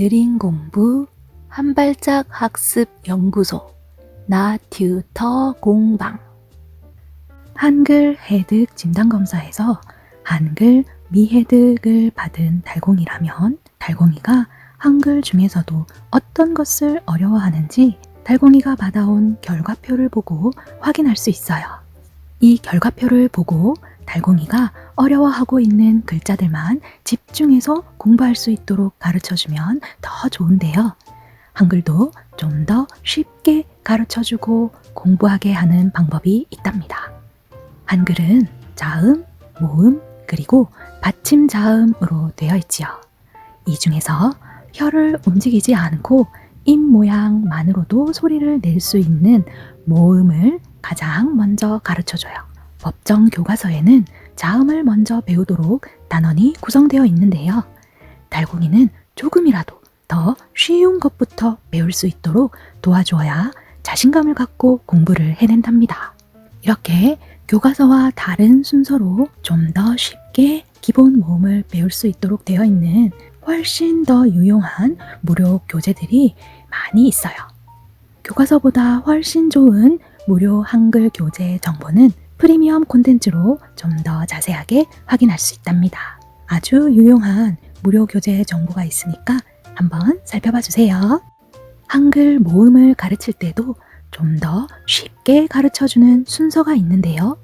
느린 공부 한 발짝 학습 연구소 나 튜터 공방 한글 해득 진단 검사에서 한글 미해득을 받은 달공이라면 달공이가 한글 중에서도 어떤 것을 어려워하는지 달공이가 받아온 결과표를 보고 확인할 수 있어요. 이 결과표를 보고 달공이가 어려워하고 있는 글자들만 집중해서 공부할 수 있도록 가르쳐 주면 더 좋은데요. 한글도 좀 더 쉽게 가르쳐 주고 공부하게 하는 방법이 있답니다. 한글은 자음, 모음, 그리고 받침 자음으로 되어 있지요. 이 중에서 혀를 움직이지 않고 입 모양만으로도 소리를 낼 수 있는 모음을 가장 먼저 가르쳐 줘요. 법정 교과서에는 자음을 먼저 배우도록 단원이 구성되어 있는데요. 달공이는 조금이라도 더 쉬운 것부터 배울 수 있도록 도와주어야 자신감을 갖고 공부를 해낸답니다. 이렇게 교과서와 다른 순서로 좀 더 쉽게 기본 모음을 배울 수 있도록 되어 있는 훨씬 더 유용한 무료 교재들이 많이 있어요. 교과서보다 훨씬 좋은 무료 한글 교재 정보는 프리미엄 콘텐츠로 좀 더 자세하게 확인할 수 있답니다. 아주 유용한 무료 교재 정보가 있으니까 한번 살펴봐 주세요. 한글 모음을 가르칠 때도 좀 더 쉽게 가르쳐 주는 순서가 있는데요.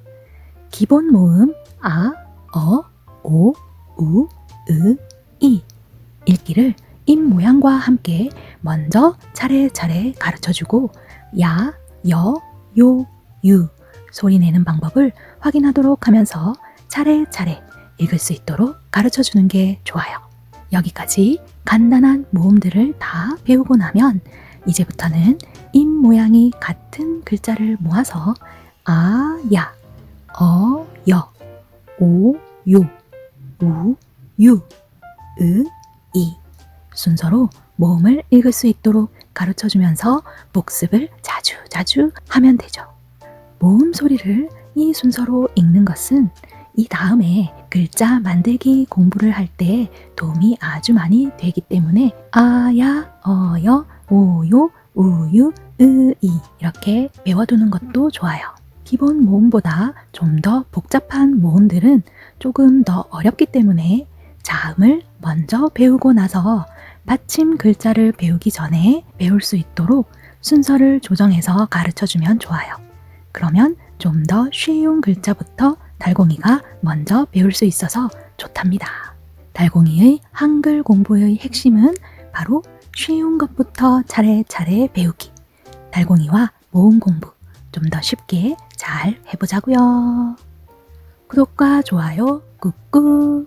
기본 모음 아, 어, 오, 우, 으, 이 읽기를 입 모양과 함께 먼저 차례차례 가르쳐 주고 야, 여, 요, 유 소리 내는 방법을 확인하도록 하면서 차례차례 읽을 수 있도록 가르쳐 주는 게 좋아요. 여기까지 간단한 모음들을 다 배우고 나면 이제부터는 입 모양이 같은 글자를 모아서 아, 야, 어, 여, 오, 요, 우, 유, 으, 이 순서로 모음을 읽을 수 있도록 가르쳐 주면서 복습을 자주 자주 하면 되죠. 모음 소리를 이 순서로 읽는 것은 이 다음에 글자 만들기 공부를 할 때 도움이 아주 많이 되기 때문에 아야, 어여, 오요, 우유, 으이 이렇게 외워두는 것도 좋아요. 기본 모음보다 좀 더 복잡한 모음들은 조금 더 어렵기 때문에 자음을 먼저 배우고 나서 받침 글자를 배우기 전에 배울 수 있도록 순서를 조정해서 가르쳐 주면 좋아요. 그러면 좀 더 쉬운 글자부터 달공이가 먼저 배울 수 있어서 좋답니다. 달공이의 한글 공부의 핵심은 바로 쉬운 것부터 차례차례 배우기. 달공이와 모음 공부 좀 더 쉽게 잘 해보자고요. 구독과 좋아요 꾹꾹.